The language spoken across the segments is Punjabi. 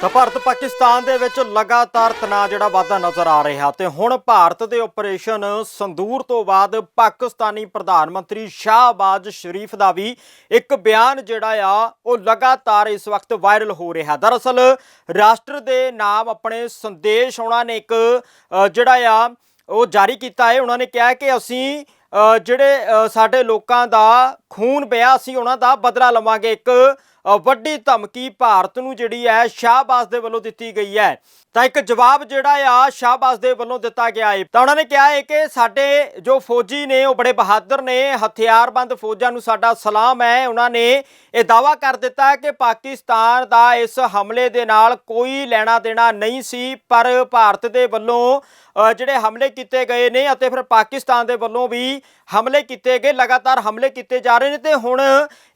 ਤਾਂ ਭਾਰਤ ਪਾਕਿਸਤਾਨ ਦੇ ਵਿੱਚ ਲਗਾਤਾਰ ਤਣਾਅ ਜਿਹੜਾ ਵਾਧਾ ਨਜ਼ਰ ਆ ਰਿਹਾ ਤੇ ਹੁਣ ਭਾਰਤ ਦੇ ਆਪਰੇਸ਼ਨ ਸੰਦੂਰ ਤੋਂ ਬਾਅਦ ਪਾਕਿਸਤਾਨੀ ਪ੍ਰਧਾਨ ਮੰਤਰੀ ਸ਼ਾਹਬਾਜ਼ ਸ਼ਰੀਫ ਦਾ ਵੀ ਇੱਕ ਬਿਆਨ ਜਿਹੜਾ ਆ, ਉਹ ਲਗਾਤਾਰ ਇਸ ਵਕਤ ਵਾਇਰਲ ਹੋ ਰਿਹਾ। ਦਰਅਸਲ ਰਾਸ਼ਟਰ ਦੇ ਨਾਮ ਆਪਣੇ ਸੰਦੇਸ਼ ਉਹਨਾਂ ਨੇ ਇੱਕ ਜਿਹੜਾ ਆ, ਉਹ ਜਾਰੀ ਕੀਤਾ ਹੈ। ਉਹਨਾਂ ਨੇ ਕਿਹਾ ਕਿ ਅਸੀਂ ਜਿਹੜੇ ਸਾਡੇ ਲੋਕਾਂ ਦਾ ਖੂਨ ਪਿਆ, ਅਸੀਂ ਉਹਨਾਂ ਦਾ ਬਦਲਾ ਲਵਾਂਗੇ। ਇੱਕ ਵੱਡੀ ਧਮਕੀ ਭਾਰਤ ਨੂੰ ਜਿਹੜੀ ਹੈ ਸ਼ਾਹਬਾਜ਼ ਦੇ ਵੱਲੋਂ ਦਿੱਤੀ ਗਈ ਹੈ। ਤਾਂ ਇੱਕ ਜਵਾਬ ਜਿਹੜਾ ਆ, ਸ਼ਾਹਬਾਜ਼ ਦੇ ਵੱਲੋਂ ਦਿੱਤਾ ਗਿਆ ਹੈ ਤਾਂ ਉਹਨਾਂ ਨੇ ਕਿਹਾ ਹੈ ਕਿ ਸਾਡੇ ਜੋ ਫੌਜੀ ਨੇ, ਉਹ ਬੜੇ ਬਹਾਦਰ ਨੇ, ਹਥਿਆਰਬੰਦ ਫੌਜਾਂ ਨੂੰ ਸਾਡਾ ਸਲਾਮ ਹੈ। ਉਹਨਾਂ ਨੇ ਇਹ ਦਾਵਾ ਕਰ ਦਿੱਤਾ ਕਿ ਪਾਕਿਸਤਾਨ ਦਾ ਇਸ ਹਮਲੇ ਦੇ ਨਾਲ ਕੋਈ ਲੈਣਾ ਦੇਣਾ ਨਹੀਂ ਸੀ, ਪਰ ਭਾਰਤ ਦੇ ਵੱਲੋਂ ਜਿਹੜੇ ਹਮਲੇ ਕੀਤੇ ਗਏ ਨੇ ਅਤੇ ਫਿਰ ਪਾਕਿਸਤਾਨ ਦੇ ਵੱਲੋਂ ਵੀ ਹਮਲੇ ਕੀਤੇ ਗਏ, ਲਗਾਤਾਰ ਹਮਲੇ ਕੀਤੇ ਜਾ ਰਹੇ ਨੇ। ਤੇ ਹੁਣ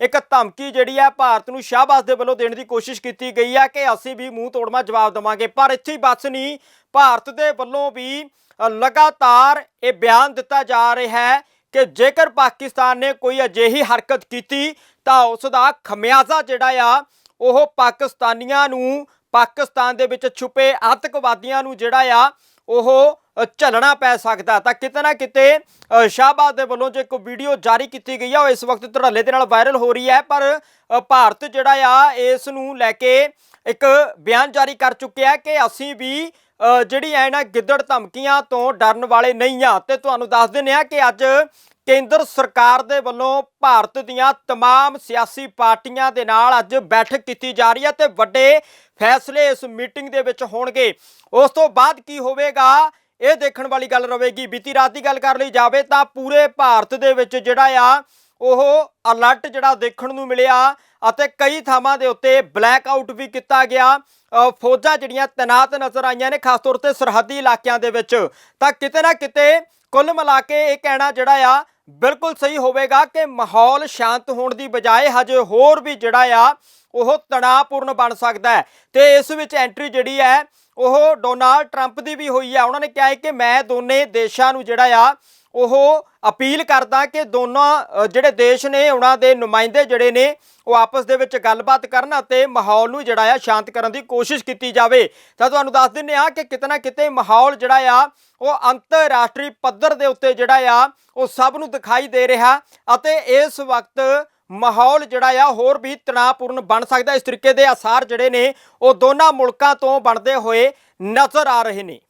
ਇੱਕ ਧਮਕੀ ਜਿਹੜੀ ਹੈ ਭਾਰਤ ਨੂੰ ਸ਼ਾਹਬਾਜ਼ ਦੇ ਵੱਲੋਂ ਦੇਣ ਦੀ ਕੋਸ਼ਿਸ਼ ਕੀਤੀ ਗਈ ਹੈ ਕਿ ਅਸੀਂ ਵੀ ਮੂੰਹ ਤੋੜਮਾ ਜਵਾਬ ਦੇਵਾਂਗੇ। ਪਰ ਇੱਥੇ ਹੀ ਬਸ ਨਹੀਂ, ਭਾਰਤ ਦੇ ਵੱਲੋਂ ਵੀ ਲਗਾਤਾਰ ਇਹ ਬਿਆਨ ਦਿੱਤਾ ਜਾ ਰਿਹਾ ਹੈ ਕਿ ਜੇਕਰ ਪਾਕਿਸਤਾਨ ਨੇ ਕੋਈ ਅਜਿਹੀ ਹਰਕਤ ਕੀਤੀ, ਤਾਂ ਉਸ ਦਾ ਖਮਿਆਜ਼ਾ ਜਿਹੜਾ ਆ, ਉਹ ਪਾਕਿਸਤਾਨੀਆਂ ਨੂੰ, ਪਾਕਿਸਤਾਨ ਦੇ ਵਿੱਚ ਛੁਪੇ ਆਤੰਕਵਾਦੀਆਂ ਨੂੰ ਜਿਹੜਾ ਆ, ਉਹ ਝੱਲਣਾ ਪੈ ਸਕਦਾ ਤਾਂ ਕਿਤੇ ਨਾ ਕਿਤੇ ਅ, ਸ਼ਾਹਬਾਜ਼ ਦੇ ਵੱਲੋਂ ਜੋ ਇੱਕ ਵੀਡੀਓ ਜਾਰੀ ਕੀਤੀ ਗਈ ਆ ਉਹ ਇਸ ਵਕਤ ਧੜੱਲੇ ਦੇ ਨਾਲ ਵਾਇਰਲ ਹੋ ਰਹੀ ਹੈ ਪਰ ਅ, ਭਾਰਤ ਜਿਹੜਾ ਆ ਇਸ ਨੂੰ ਲੈ ਕੇ ਇੱਕ ਬਿਆਨ ਜਾਰੀ ਕਰ ਚੁੱਕਿਆ ਹੈ ਕਿ ਅਸੀਂ ਵੀ ਅ, ਜਿਹੜੀ ਐ ਨਾ ਗਿੱਦੜ ਧਮਕੀਆਂ ਤੋਂ ਡਰਨ ਵਾਲੇ ਨਹੀਂ ਆ ਤੇ ਤੁਹਾਨੂੰ ਦੱਸ ਦਿੰਦੇ ਆ ਕਿ ਅੱਜ ਕੇਂਦਰ ਸਰਕਾਰ ਦੇ ਵੱਲੋਂ ਭਾਰਤ ਦੀਆਂ तमाम ਸਿਆਸੀ ਪਾਰਟੀਆਂ ਦੇ ਨਾਲ ਅੱਜ ਬੈਠਕ ਕੀਤੀ ਜਾ ਰਹੀ ਹੈ ਤੇ ਵੱਡੇ ਫੈਸਲੇ ਇਸ ਮੀਟਿੰਗ ਦੇ ਵਿੱਚ ਹੋਣਗੇ ਉਸ ਤੋਂ ਬਾਅਦ ਕੀ ਹੋਵੇਗਾ ਇਹ ਦੇਖਣ ਵਾਲੀ ਗੱਲ ਰਹੇਗੀ ਬੀਤੀ ਰਾਤ ਦੀ ਗੱਲ ਕਰ ਲਈ ਜਾਵੇ ਤਾਂ ਪੂਰੇ ਭਾਰਤ ਦੇ ਵਿੱਚ ਜਿਹੜਾ ਆ ਉਹ ਅਲਰਟ ਜਿਹੜਾ ਦੇਖਣ ਨੂੰ ਮਿਲਿਆ ਅਤੇ ਕਈ ਥਾਵਾਂ ਦੇ ਉੱਤੇ ਬਲੈਕ ਆਊਟ ਵੀ ਕੀਤਾ ਗਿਆ। ਫੌਜਾਂ ਜਿਹੜੀਆਂ ਤੈਨਾਤ ਨਜ਼ਰ ਆਈਆਂ ਨੇ, ਖਾਸ ਤੌਰ ਤੇ ਸਰਹੱਦੀ ਇਲਾਕਿਆਂ ਦੇ ਵਿੱਚ। ਤਾਂ ਕਿਤੇ ਨਾ ਕਿਤੇ ਕੁੱਲ ਮਿਲਾ ਕੇ ਇਹ ਕਹਿਣਾ ਜਿਹੜਾ ਆ, ਬਿਲਕੁਲ ਸਹੀ ਹੋਵੇਗਾ ਕਿ ਮਾਹੌਲ ਸ਼ਾਂਤ ਹੋਣ ਦੀ ਬਜਾਏ ਹਜੇ ਹੋਰ ਵੀ ਜਿਹੜਾ ਆ, ਉਹ ਤਣਾਅਪੂਰਨ ਬਣ ਸਕਦਾ ਹੈ। ਤੇ ਇਸ ਵਿੱਚ ਐਂਟਰੀ ਜਿਹੜੀ ਹੈ, ਉਹ ਡੋਨਾਲਡ ਟਰੰਪ ਦੀ ਵੀ ਹੋਈ ਹੈ ਉਹਨਾਂ ਨੇ ਕਿਹਾ ਹੈ ਕਿ ਮੈਂ ਦੋਨੇ ਦੇਸ਼ਾਂ ਨੂੰ ਜਿਹੜਾ ਆ ਉਹ ਅਪੀਲ ਕਰਦਾ ਕਿ ਦੋਨਾਂ ਜਿਹੜੇ ਦੇਸ਼ ਨੇ, ਉਹਨਾਂ ਦੇ ਨੁਮਾਇੰਦੇ ਜਿਹੜੇ ਨੇ, ਉਹ ਆਪਸ ਦੇ ਵਿੱਚ ਗੱਲਬਾਤ ਕਰਨ ਅਤੇ ਮਾਹੌਲ ਨੂੰ ਜਿਹੜਾ ਆ ਸ਼ਾਂਤ ਕਰਨ ਦੀ ਕੋਸ਼ਿਸ਼ ਕੀਤੀ ਜਾਵੇ। ਤਾਂ ਤੁਹਾਨੂੰ ਦੱਸ ਦਿੰਨੇ ਆ ਕਿ ਕਿਤਨਾ ਕਿਤੇ ਮਾਹੌਲ ਜਿਹੜਾ ਆ, ਉਹ ਅੰਤਰਰਾਸ਼ਟਰੀ ਪੱਧਰ ਦੇ ਉੱਤੇ ਜਿਹੜਾ ਆ, ਉਹ ਸਭ ਨੂੰ ਦਿਖਾਈ ਦੇ ਰਿਹਾ ਅਤੇ ਇਸ ਵਕਤ ਮਾਹੌਲ ਜਿਹੜਾ ਆ ਹੋਰ ਵੀ ਤਣਾਅਪੂਰਨ ਬਣ ਸਕਦਾ। ਇਸ ਤਰੀਕੇ ਦੇ ਆਸਾਰ ਜਿਹੜੇ ਨੇ, ਉਹ ਦੋਨਾਂ ਮੁਲਕਾਂ ਤੋਂ ਬਣਦੇ ਹੋਏ ਨਜ਼ਰ ਆ ਰਹੇ ਨੇ।